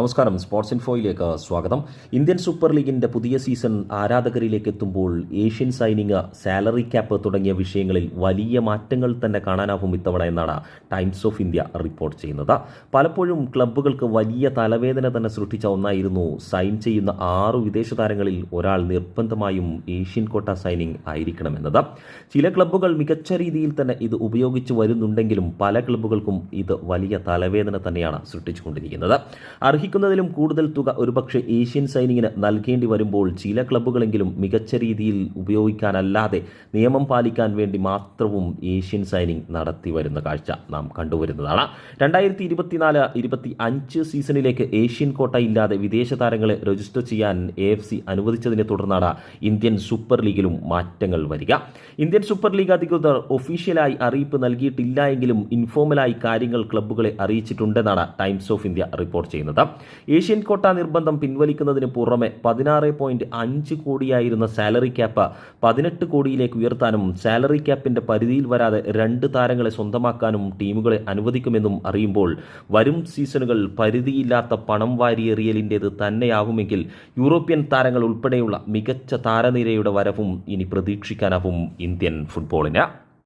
നമസ്കാരം. സ്പോർട്സ് ഇൻഫോയിലേക്ക് സ്വാഗതം. Indian super ലീഗിന്റെ പുതിയ സീസൺ ആരാധകരിലേക്ക് എത്തുമ്പോൾ ഏഷ്യൻ സൈനിങ് സാലറി ക്യാപ്പ് തുടങ്ങിയ വിഷയങ്ങളിൽ വലിയ മാറ്റങ്ങൾ തന്നെ കാണാനാവും ഇത്തവണ എന്നാണ് ടൈംസ് ഓഫ് ഇന്ത്യ റിപ്പോർട്ട് ചെയ്യുന്നത്. പലപ്പോഴും ക്ലബ്ബുകൾക്ക് വലിയ തലവേദന തന്നെ സൃഷ്ടിച്ച ഒന്നായിരുന്നു സൈൻ ചെയ്യുന്ന ആറ് വിദേശ താരങ്ങളിൽ ഒരാൾ നിർബന്ധമായും ഏഷ്യൻ കോട്ട സൈനിങ് ആയിരിക്കണമെന്നത്. ചില ക്ലബ്ബുകൾ മികച്ച രീതിയിൽ തന്നെ ഇത് ഉപയോഗിച്ചു വരുന്നുണ്ടെങ്കിലും പല ക്ലബ്ബുകൾക്കും ഇത് വലിയ തലവേദന തന്നെയാണ് സൃഷ്ടിച്ചുകൊണ്ടിരിക്കുന്നത്. അർഹിക്കുന്നതിലും കൂടുതൽ തുക ഒരുപക്ഷെ ഏഷ്യൻ സൈനിങ്ങിന് നൽകേണ്ടി വരുമ്പോൾ ചില ക്ലബ്ബുകളെങ്കിലും മികച്ച രീതിയിൽ ഉപയോഗിക്കാനല്ലാതെ നിയമം പാലിക്കാൻ വേണ്ടി മാത്രവും ഏഷ്യൻ സൈനിങ് നടത്തി വരുന്ന കാഴ്ച നാം കണ്ടുവരുന്നതാണ്. രണ്ടായിരത്തി ഇരുപത്തിനാല് ഇരുപത്തി അഞ്ച് സീസണിലേക്ക് ഏഷ്യൻ കോട്ട ഇല്ലാതെ വിദേശ താരങ്ങളെ രജിസ്റ്റർ ചെയ്യാൻ എ എഫ് സി അനുവദിച്ചതിനെ തുടർന്നാണ് ഇന്ത്യൻ സൂപ്പർ ലീഗിലും മാറ്റങ്ങൾ വരിക. ഇന്ത്യൻ സൂപ്പർ ലീഗ് അധികൃതർ ഒഫീഷ്യലായി അറിയിപ്പ് നൽകിയിട്ടില്ല എങ്കിലും ഇൻഫോർമലായി കാര്യങ്ങൾ ക്ലബ്ബുകളെ അറിയിച്ചിട്ടുണ്ടെന്നാണ് ടൈംസ് ഓഫ് ഇന്ത്യ റിപ്പോർട്ട് ചെയ്യുന്നത്. ഏഷ്യൻ കോട്ട നിർബന്ധം പിൻവലിക്കുന്നതിന് പുറമെ പതിനാറ് പോയിന്റ് അഞ്ച് കോടിയായിരുന്ന സാലറി ക്യാപ്പ് പതിനെട്ട് കോടിയിലേക്ക് ഉയർത്താനും സാലറി ക്യാപ്പിന്റെ പരിധിയിൽ വരാതെ രണ്ട് താരങ്ങളെ സ്വന്തമാക്കാനും ടീമുകളെ അനുവദിക്കുമെന്നും അറിയുമ്പോൾ വരും സീസണുകൾ പരിധിയില്ലാത്ത പണം വാരിയെറിയലിന്റേത് തന്നെയാവുമെങ്കിൽ യൂറോപ്യൻ താരങ്ങൾ ഉൾപ്പെടെയുള്ള മികച്ച താരനിരയുടെ വരവും ഇനി പ്രതീക്ഷിക്കാനാവും ഇന്ത്യൻ ഫുട്ബോളിന്